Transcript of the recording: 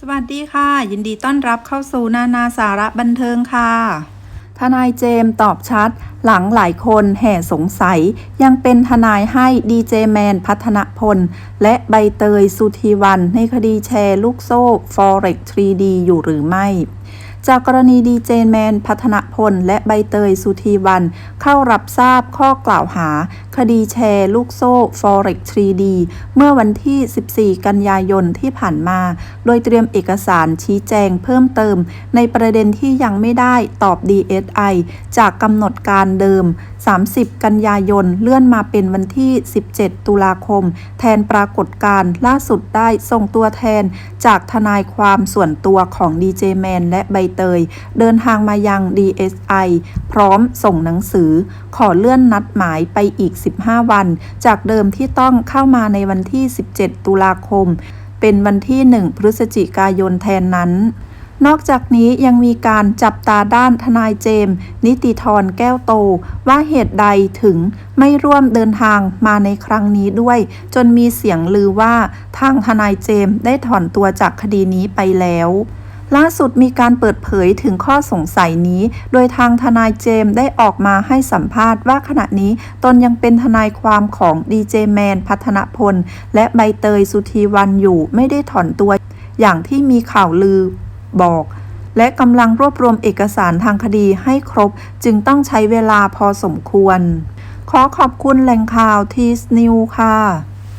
สวัสดีค่ะ ยินดีต้อนรับเข้าสู่นานาสาระบันเทิงค่ะ ทนายเจมตอบชัด หลังหลายคนแห่สงสัย ยังเป็นทนายให้ดีเจแมนพัฒนพล และใบเตยสุธีวันในคดีแชร์ลูกโซ่ Forex 3D อยู่หรือไม่จากกรณีดีเจแมนพัฒนพล และใบเตยสุธีวัน เข้ารับทราบข้อกล่าวหา คดีแชร์ลูกโซ่ Forex 3D เมื่อวันที่ 14 กันยายนที่ผ่านมา โดยเตรียมเอกสารชี้แจงเพิ่มเติม ในประเด็นที่ยังไม่ได้ตอบ DSI จากกำหนดการเดิม 30 กันยายนเลื่อนมาเป็นวันที่ 17 ตุลาคม แทนปรากฏการณ์ล่าสุดได้ส่งตัวแทน จากทนายความส่วนตัวของดีเจแมนและใบเตย เดินทางมายัง DSI พร้อมส่งหนังสือ ขอเลื่อนนัดหมายไปอีก15 วัน จากเดิมที่ต้องเข้ามาในวันที่ 17 ตุลาคม เป็นวันที่ 1 พฤศจิกายนแทนนั้นนอกจากนี้ยังมีการจับตาด้านทนายเจมส์นิติธรแก้วโต ว่าเหตุใดถึงไม่ร่วมเดินทางมาในครั้งนี้ด้วย จนมีเสียงลือว่าทางทนายเจมส์ได้ถอนตัวจากคดีนี้ไปแล้ว ล่าสุดมีการเปิดเผยถึงข้อสงสัยนี้ โดยทางทนายเจมส์ได้ออกมาให้สัมภาษณ์ว่าขณะนี้ตนยังเป็นทนายความของดีเจแมนพัฒนพล และใบเตยสุธีวันอยู่ไม่ได้ถอนตัว อย่างที่มีข่าวลือบอกและกำลังรวบรวมเอกสารทางคดีให้ครบ จึงต้องใช้เวลาพอสมควร ขอขอบคุณแหล่งข่าวทีสนิวค่ะ